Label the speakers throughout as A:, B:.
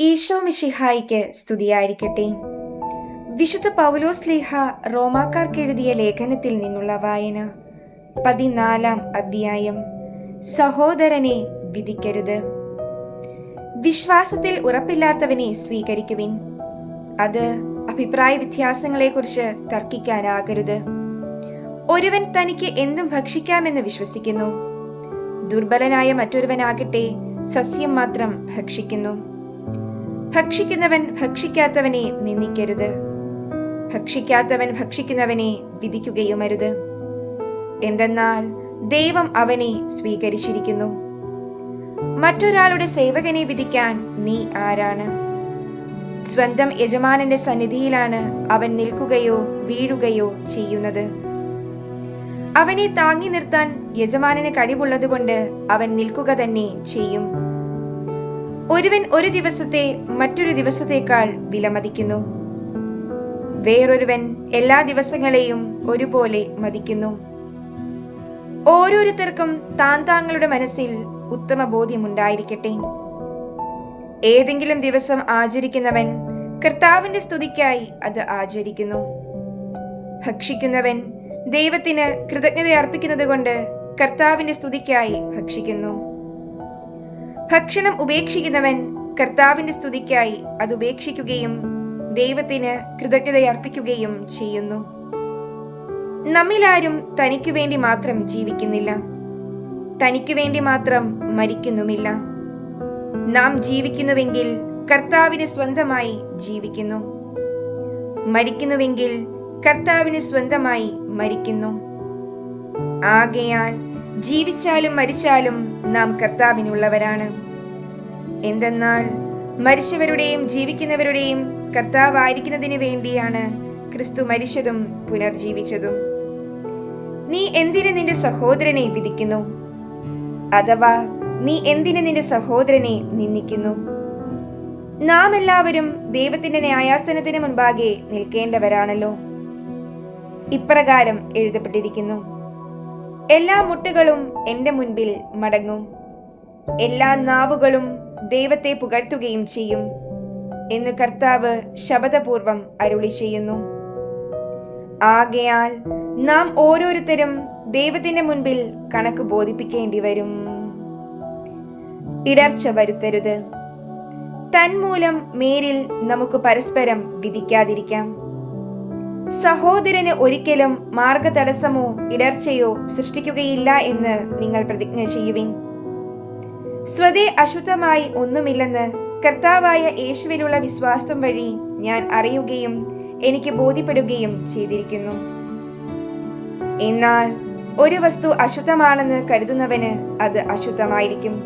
A: ഈശോ മിഷിഹായിക്ക് സ്തുതിയായിരിക്കട്ടെ. വിശുദ്ധ പൗലോസ് ലീഹ റോമാക്കാർക്ക് എഴുതിയ ലേഖനത്തിൽ നിന്നുള്ള വായന. പതിനാലാം അധ്യായം. സഹോദരനെ വിധിക്കരുത്. വിശ്വാസത്തിൽ ഉറപ്പില്ലാത്തവനെ സ്വീകരിക്കുവിൻ. അത് അഭിപ്രായ വ്യത്യാസങ്ങളെക്കുറിച്ച് തർക്കിക്കാനാകരുത്. ഒരുവൻ തനിക്ക് എന്തും ഭക്ഷിക്കാമെന്ന് വിശ്വസിക്കുന്നു. ദുർബലനായ മറ്റൊരുവനാകട്ടെ സസ്യം മാത്രം ഭക്ഷിക്കുന്നു. ഭക്ഷിക്കുന്നവൻ ഭക്ഷിക്കാത്തവനെ നിന്ദിക്കരുത്. ഭക്ഷിക്കാത്തവൻ ഭക്ഷിക്കുന്നവനെ വിധിക്കുകയുമരുത്. എന്തെന്നാൽ ദൈവം അവനെ സ്വീകരിച്ചിരിക്കുന്നു. മറ്റൊരാളുടെ സേവകനെ വിധിക്കാൻ നീ ആരാണ്? സ്വന്തം യജമാനന്റെ സന്നിധിയിലാണ് അവൻ നിൽക്കുകയോ വീഴുകയോ ചെയ്യുന്നത്. അവനെ താങ്ങി നിർത്താൻ യജമാനന് കഴിവുള്ളതുകൊണ്ട് അവൻ നിൽക്കുക തന്നെ ചെയ്യും. ഒരുവൻ ഒരു ദിവസത്തെ മറ്റൊരു ദിവസത്തേക്കാൾ വിലമതിക്കുന്നു. വേറൊരുവൻ എല്ലാ ദിവസങ്ങളെയും ഒരുപോലെ മതിക്കുന്നു. ഓരോരുത്തർക്കും താൻ താങ്കളുടെ മനസ്സിൽ ഉത്തമ ബോധ്യമുണ്ടായിരിക്കട്ടെ. ഏതെങ്കിലും ദിവസം ആചരിക്കുന്നവൻ കർത്താവിന്റെ സ്തുതിക്കായി അത് ആചരിക്കുന്നു. ഭക്ഷിക്കുന്നവൻ ദൈവത്തിന് കൃതജ്ഞത അർപ്പിക്കുന്നത് കൊണ്ട് കർത്താവിന്റെ സ്തുതിക്കായി ഭക്ഷിക്കുന്നു. ഭക്ഷണം ഉപേക്ഷിക്കുന്നവൻ കർത്താവിന്റെ സ്തുതിക്കായി അത് ഉപേക്ഷിക്കുകയും ദൈവത്തിന് കൃതജ്ഞത അർപ്പിക്കുകയും ചെയ്യുന്നു. നമ്മിലാരും തനിക്കു വേണ്ടി മാത്രം ജീവിക്കുന്നില്ല. തനിക്കു വേണ്ടി മാത്രം മരിക്കുന്നുമില്ല. നാം ജീവിക്കുന്നുവെങ്കിൽ കർത്താവിന് സ്വന്തമായി ജീവിക്കുന്നു. മരിക്കുന്നുവെങ്കിൽ കർത്താവിന് സ്വന്തമായി മരിക്കുന്നു. ആകയാൽ ജീവിച്ചാലും മരിച്ചാലും നാം കർത്താവിനുള്ളവരാണ്. എന്തെന്നാൽ മരിച്ചവരുടെയും ജീവിക്കുന്നവരുടെയും കർത്താവായിരിക്കുന്നതിന് വേണ്ടിയാണ് ക്രിസ്തു മരിച്ചതും പുനർജീവിച്ചതും. നീ എന്തിന് നിന്റെ സഹോദരനെ വിധിക്കുന്നു? അഥവാ നീ എന്തിന് നിന്റെ സഹോദരനെ നിന്ദിക്കുന്നു? നാം എല്ലാവരും ദൈവത്തിന്റെ ന്യായാസനത്തിന് മുൻപാകെ നിൽക്കേണ്ടവരാണല്ലോ. ഇപ്രകാരം എഴുതപ്പെട്ടിരിക്കുന്നു. എല്ലാ മുട്ടുകളും എന്റെ മുൻപിൽ മടങ്ങും. എല്ലാ നാവുകളും ദൈവത്തെ പുകഴ്ത്തുകയും ചെയ്യും എന്ന് കർത്താവ് ശബദപൂർവം അരുളി ചെയ്യുന്നു. ആകയാൽ നാം ഓരോരുത്തരും ദൈവത്തിന്റെ മുൻപിൽ കണക്ക് ബോധിപ്പിക്കേണ്ടി വരും. ഇടർച്ച വരുത്തരുത്. തന്മൂലം മേരിൽ നമുക്ക് പരസ്പരം വിധിക്കാതിരിക്കാം. സഹോദരന് ഒരിക്കലും മാർഗതടസ്സമോ ഇടർച്ചയോ സൃഷ്ടിക്കുകയില്ല എന്ന് നിങ്ങൾ പ്രതിജ്ഞ ചെയ്യുവിൻ. സ്വതേ അശുദ്ധമായി ഒന്നുമില്ലെന്ന് കർത്താവായ യേശുവിലുള്ള വിശ്വാസം വഴി ഞാൻ അറിയുകയും എനിക്ക് ബോധ്യപ്പെടുകയും ചെയ്തിരിക്കുന്നു. എന്നാൽ ഒരു വസ്തു അശുദ്ധമാണെന്ന് കരുതുന്നവന് അത് അശുദ്ധമായിരിക്കും.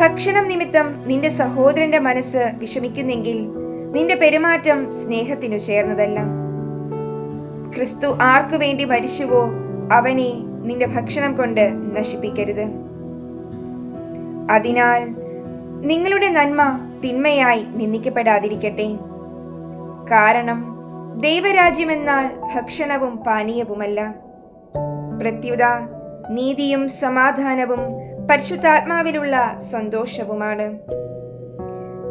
A: ഭക്ഷണം നിമിത്തം നിന്റെ സഹോദരന്റെ മനസ്സ് വിഷമിക്കുന്നെങ്കിൽ നിന്റെ പെരുമാറ്റം സ്നേഹത്തിനു ചേർന്നതല്ല. ക്രിസ്തു ആർക്കു വേണ്ടി മരിച്ചുവോ അവനെ നിന്റെ ഭക്ഷണം കൊണ്ട് നശിപ്പിക്കരുത്. അതിനാൽ നിങ്ങളുടെ നന്മ തിന്മയായി നിന്ദിക്കപ്പെടാതിരിക്കട്ടെ. കാരണം ദൈവരാജ്യം എന്നാൽ ഭക്ഷണവും പാനീയവുമല്ല. പ്രത്യുത നീതിയും സമാധാനവും പരിശുദ്ധാത്മാവിലുള്ള സന്തോഷവുമാണ്.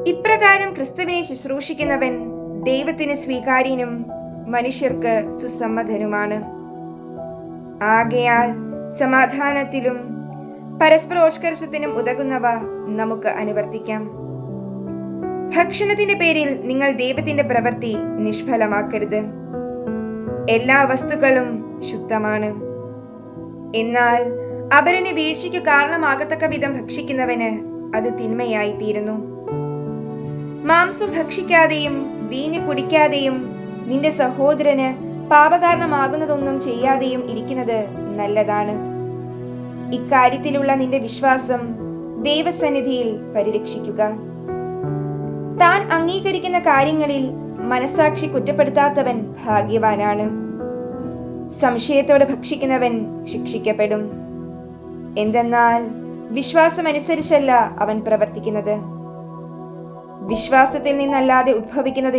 A: ഇപ്രകാരം ക്രിസ്തുവിനെ ശുശ്രൂഷിക്കുന്നവൻ ദൈവത്തിന് സ്വീകാര്യനും മനുഷ്യർക്ക് സുസമ്മതനുമാണ്. ആകയാൽ സമാധാനത്തിലും പരസ്പരോഷ്കർഷത്തിനും ഉതകുന്നവ നമുക്ക് അനുവർത്തിക്കാം. ഭക്ഷണത്തിന്റെ പേരിൽ നിങ്ങൾ ദൈവത്തിന്റെ പ്രവൃത്തി നിഷ്ഫലമാക്കരുത്. എല്ലാ വസ്തുക്കളും ശുദ്ധമാണ്. എന്നാൽ അപരന് വീഴ്ചയ്ക്ക് കാരണമാകത്തക്ക വിധം ഭക്ഷിക്കുന്നവന് അത് തിന്മയായി തീരുന്നു മാംസം ഭക്ഷിക്കാതെയും വീഞ്ഞ് കുടിക്കാതെയും നിന്റെ സഹോദരന് പാപകാരണമാകുന്നതൊന്നും ചെയ്യാതെയും ഇരിക്കുന്നത് നല്ലതാണ്. ഇക്കാര്യത്തിലുള്ള നിന്റെ വിശ്വാസം ദൈവസന്നിധിയിൽ പരിരക്ഷിക്കുക. താൻ അംഗീകരിക്കുന്ന കാര്യങ്ങളിൽ മനസാക്ഷി കുറ്റപ്പെടുത്താത്തവൻ ഭാഗ്യവാനാണ്. സംശയത്തോടെ ഭക്ഷിക്കുന്നവൻ ശിക്ഷിക്കപ്പെടും. എന്തെന്നാൽ വിശ്വാസമനുസരിച്ചല്ല അവൻ പ്രവർത്തിക്കുന്നത്. വിശ്വാസത്തിൽ നിന്നല്ലാതെ ഉദ്ഭവിക്കുന്നത്